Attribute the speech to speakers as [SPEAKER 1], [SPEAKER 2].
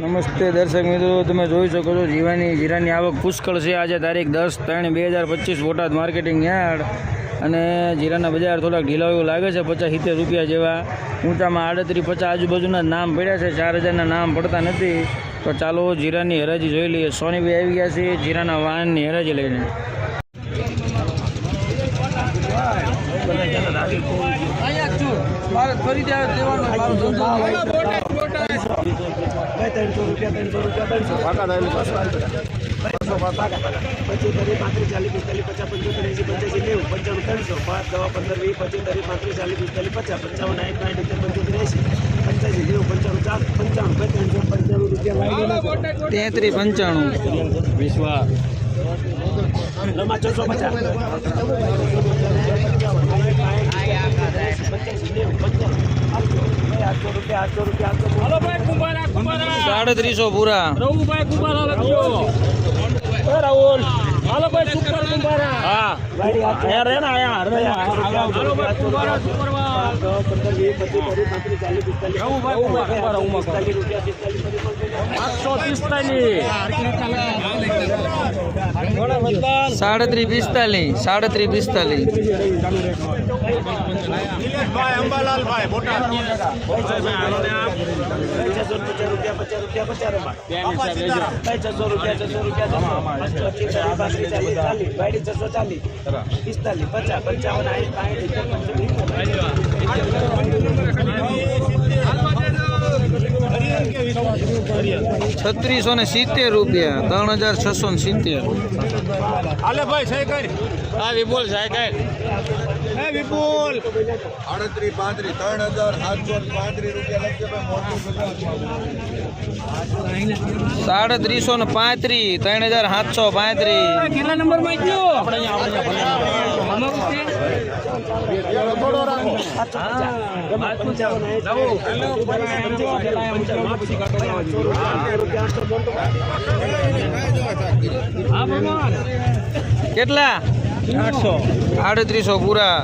[SPEAKER 1] નમસ્તે દર્શક મિત્રો તમે જોઈ શકો છો જીવાની જીરાની આવક પુષ્કળ છે. આજે તારીખ દસ ત્રણ બે હજાર પચીસ બોટાદ માર્કેટિંગ યાર્ડ. અને જીરાના બજાર થોડાક ઢીલા એવું લાગે છે પચાસ સિત્તેર રૂપિયા જેવા. ઊંચામાં આડત્રીસ પચાસ આજુબાજુના નામ પડ્યા છે ચાર હજારના નામ પડતા નથી. તો ચાલો જીરાની હરાજી જોઈ લઈએ. સોનીભાઈ આવી ગયા છે જીરાના વાહનની હરાજી લઈને.
[SPEAKER 2] ત્રણસો રૂપિયા ત્રણસો રૂપિયા ત્રણસો. પચોતેર પાંત્રીસ ચાલીસ પિસ્તાલીસ પચાસ પંચોતેર એસી પંચ્યાસી નેવું પંચાણું ત્રણસો. પાંચ દવા પંદર વીસ તરી પાંત્રીસ ચાલીસ પિસ્તાલીસ પચાસ પંચાવન સાઠ સાઠ સિત્તેર પંચોતેર એસી પંચ્યાસી નેવું પંચાણું ચાર પંચાણું ત્રણસો પંચાણું રૂપિયા
[SPEAKER 1] તેત્રીસ પંચાણું.
[SPEAKER 2] રમા છસો પચાસ. આઠસો રૂપિયા આઠસો રૂપિયા આઠસો
[SPEAKER 3] ભાઈ
[SPEAKER 1] સાડત્રીસો પૂરા.
[SPEAKER 3] રઘુભાઈ કુંભારા લખજો. એ રાહુલ હાલો ભાઈ સુપર કુંભારા. હા. અહીંયા રે ને અહીંયા હાલો ભાઈ કુંભારા સુપરવા
[SPEAKER 2] પંદર વીસ પચીસ ત્રીસ પાંત્રીસ ચાલીસ પિસ્તાલીસ
[SPEAKER 3] રઘુભાઈ કુંભારા ઉમા
[SPEAKER 2] પિસ્તાલીસ રૂપિયા પિસ્તાલીસ
[SPEAKER 3] આઠસો પિસ્તાલીસ
[SPEAKER 1] સાડત્રીસ પિસ્તાલીસ સાડત્રીસ પિસ્તાલીસ
[SPEAKER 2] છસો પચાસ રૂપિયા પચાસ રૂપિયા પચાસ રમા છસો રૂપિયા છસો રૂપિયા ચાલીસ વાડી છસો ચાલીસ પિસ્તાલીસ પચાસ પંચાવન આઠ
[SPEAKER 1] છત્રીસો ને સિત્તેર રૂપિયા ત્રણ હજાર છસો ને સિત્તેર.
[SPEAKER 3] હાલે ભાઈ સહી હા વિપુલ સાહેબ હે વિપુલ.
[SPEAKER 4] આડત્રીસ પાંત્રીસ ત્રણ હજાર સાતસો પાંત્રીસ રૂપિયા
[SPEAKER 1] સાડત્રીસો ને પાંત્રીસ ત્રણ હજાર સાતસો પાંત્રીસ.
[SPEAKER 3] કેટલા નંબરમાં ગયો આપણે
[SPEAKER 1] કેટલા?
[SPEAKER 3] આઠસો.
[SPEAKER 1] આડત્રીસો પૂરા.